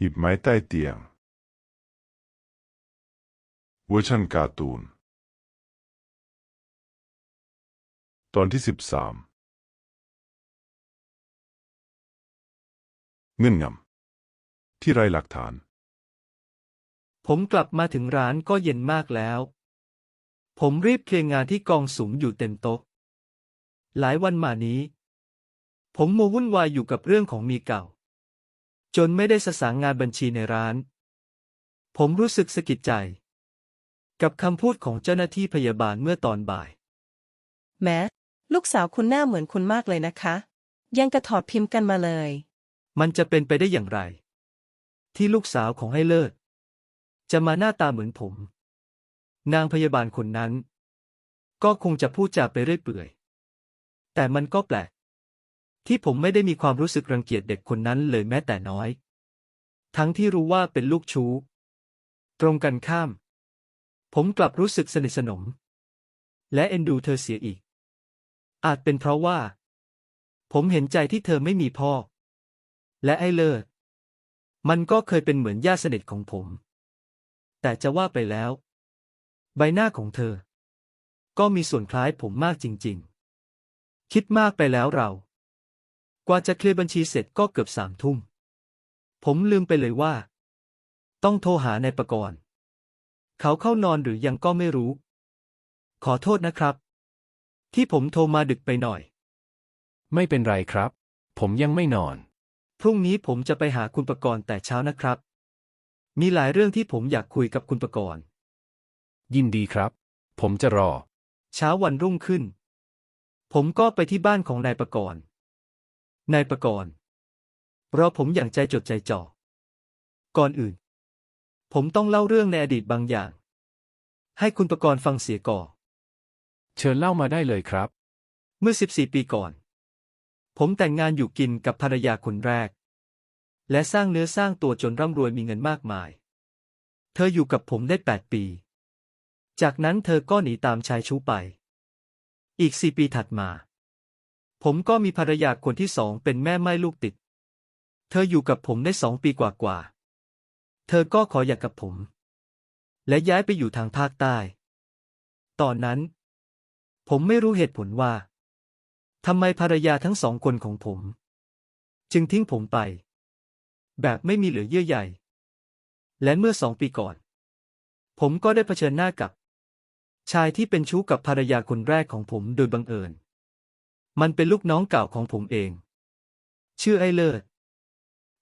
หีบไม้ใต้เตียงเวอร์ชันการ์ตูน ตอนที่สิบสามเงื่อนงำที่ไรหลักฐาน ผมกลับมาถึงร้านก็เย็นมากแล้ว ผมรีบเคลียร์งานที่กองสุมอยู่เต็มโต๊ะ หลายวันมานี้ ผมมัววุ่นวายอยู่กับเรื่องของมีเก่า จนไม่ได้สสางงานบัญชีในร้าน ผมรู้สึกสะกิดใจ กับคำพูดของเจ้าหน้าที่พยาบาลเมื่อตอนบ่าย แม้ลูกสาวคุณหน้าเหมือนคุณมากเลยนะคะ ยังกระถอดพิมพ์กันมาเลย มันจะเป็นไปได้อย่างไร ที่ลูกสาวของให้เลิศ จะมาหน้าตาเหมือนผม นางพยาบาลคนนั้น ก็คงจะพูดจาไปเรื่อยเปื่อย แต่มันก็แปลก ที่ผมไม่ได้มีความรู้สึกรังเกียจเด็กคนนั้นเลยแม้แต่น้อย ทั้งที่รู้ว่าเป็นลูกชู้ ตรงกันข้าม ผมกลับรู้สึกสนิทสนม และเอ็นดูเธอเสียอีก อาจเป็นเพราะว่า ผมเห็นใจที่เธอไม่มีพ่อ และไอ้เลิศมันก็เคยเป็นเหมือนญาติสนิทของผม แต่จะว่าไปแล้ว ใบหน้าของเธอ ก็มีส่วนคล้ายผมมากจริง ๆ คิดมากไปแล้วเรา กว่าจะเคลียร์บัญชีเสร็จก็เกือบสามทุ่ม ผมลืมไปเลยว่า ต้องโทรหานายประกรณ์ เขาเข้านอนหรือยังก็ไม่รู้ ขอโทษนะครับ ที่ผมโทรมาดึกไปหน่อย ไม่เป็นไรครับ ผมยังไม่นอน พรุ่งนี้ผมจะไปหาคุณประกรณ์แต่เช้านะครับ มีหลายเรื่องที่ผมอยากคุยกับคุณประกรณ์ ยินดีครับ ผมจะรอ เช้าวันรุ่งขึ้น ผมก็ไปที่บ้านของนายประกรณ์ นายประกรณ์รอผมอย่างใจจดใจจ่อ ก่อนอื่น ผมต้องเล่าเรื่องในอดีตบางอย่าง ให้คุณประกรณ์ฟังเสียก่อน เชิญเล่ามาได้เลยครับ เมื่อ 14 ปีก่อน ผมแต่งงานอยู่กินกับภรรยาคนแรก และสร้างเนื้อสร้างตัวจนร่ำรวยมีเงินมากมาย เธออยู่กับผมได้ 8 ปี จากนั้นเธอก็หนีตามชายชู้ไป อีกสี่ปีถัดมา ผมก็มีภรรยาคนที่สองเป็นแม่ไม้ลูกติด เธออยู่กับผมได้สองปีกว่าๆ เธอก็ขอหย่ากับผม และย้ายไปอยู่ทางภาคใต้ ตอนนั้น ผมไม่รู้เหตุผลว่าทำไมภรรยาทั้งสองคนของผม จึงทิ้งผมไป แบบไม่มีเหลือเยื่อใยและเมื่อสองปีก่อน ผมก็ได้เผชิญหน้ากับ ชายที่เป็นชู้กับภรรยาคนแรกของผมโดยบังเอิญ มันเป็นลูกน้องเก่าของผมเอง ชื่อไอ้เลิศ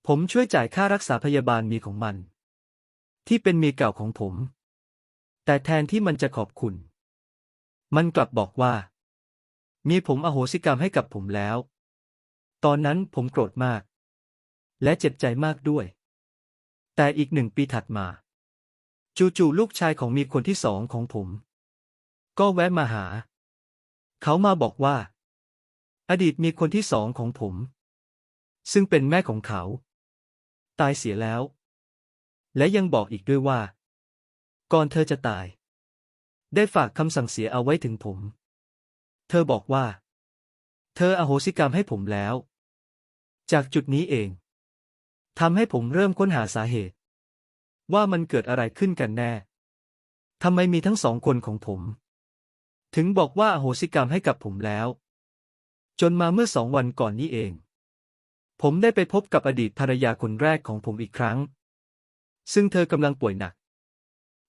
ผมช่วยจ่ายค่ารักษาพยาบาลมีของมัน ที่เป็นเมียเก่าของผม แต่แทนที่มันจะขอบคุณ มันกลับบอกว่า มีผมอโหสิกรรมให้กับผมแล้ว ตอนนั้นผมโกรธมาก และเจ็บใจมากด้วย แต่อีกหนึ่งปีถัดมา จู่ๆลูกชายของมีคนที่สองของผม ก็แวะมาหา เขามาบอกว่า อดีตมีคนที่สองของผม ซึ่งเป็นแม่ของเขา ตายเสียแล้ว และยังบอกอีกด้วยว่า ก่อนเธอจะตาย ได้ฝากคำสั่งเสียเอาไว้ถึงผม เธอบอกว่า เธออโหสิกรรมให้ผมแล้ว จากจุดนี้เองทำให้ผมเริ่มค้นหาสาเหตุ ว่ามันเกิดอะไรขึ้นกันแน่ทำไมมีทั้งสองคนของผม ถึงบอกว่าอโหสิกรรมให้กับผมแล้ว จนมาเมื่อสองวันก่อนนี้เอง ผมได้ไปพบกับอดีตภรรยาคนแรกของผมอีกครั้ง ซึ่งเธอกำลังป่วยหนัก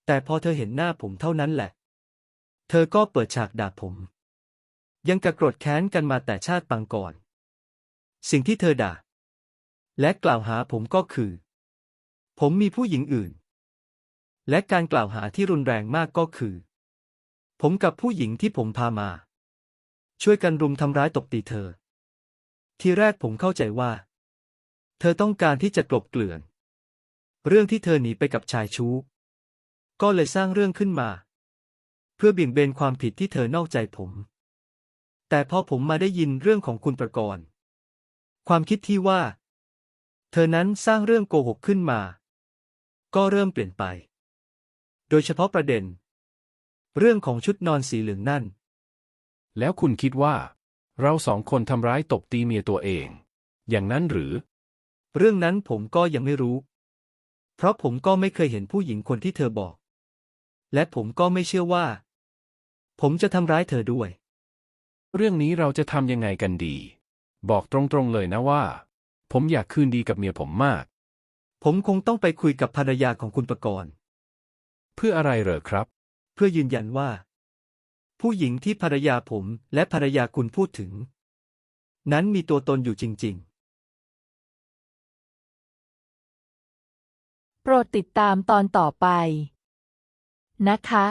แต่พอเธอเห็นหน้าผมเท่านั้นแหละ เธอก็เปิดฉากด่าผม ยังกระโกรธแค้นกันมาแต่ชาติปางก่อน สิ่งที่เธอด่า และกล่าวหาผมก็คือ ผมมีผู้หญิงอื่น และการกล่าวหาที่รุนแรงมากก็คือ ผมกับผู้หญิงที่ผมพามา ช่วยกันรุมทำร้ายตบตีเธอ ทีแรกผมเข้าใจว่า เธอต้องการที่จะกลบเกลื่อน เรื่องที่เธอหนีไปกับชายชู้ ก็เลยสร้างเรื่องขึ้นมา เพื่อเบี่ยงเบนความผิดที่เธอนอกใจผม แต่พอผมมาได้ยินเรื่องของคุณประกรณ์ความคิดที่ว่า เธอนั้นสร้างเรื่องโกหกขึ้นมา ก็เริ่มเปลี่ยนไป โดยเฉพาะประเด็น เรื่องของชุดนอนสีเหลืองนั่น แล้วคุณคิดว่า เราสองคนทำร้ายตบตีเมียตัวเอง อย่างนั้นหรือ เรื่องนั้นผมก็ยังไม่รู้ เพราะผมก็ไม่เคยเห็นผู้หญิงคนที่เธอบอก และผมก็ไม่เชื่อว่า ผมจะทำร้ายเธอด้วย เรื่องนี้เราจะทำยังไงกันดี บอกตรงๆเลยนะว่า ผมอยากคืนดีกับเมียผมมาก ผมคงต้องไปคุยกับภรรยาของคุณประกรณ์ เพื่ออะไรเหรอครับ เพื่อยืนยันว่า ผู้หญิงที่ภรรยาผมและภรรยาคุณพูดถึง นั้นมีตัวตนอยู่จริง ๆ โปรดติดตามตอนต่อไป นะคะ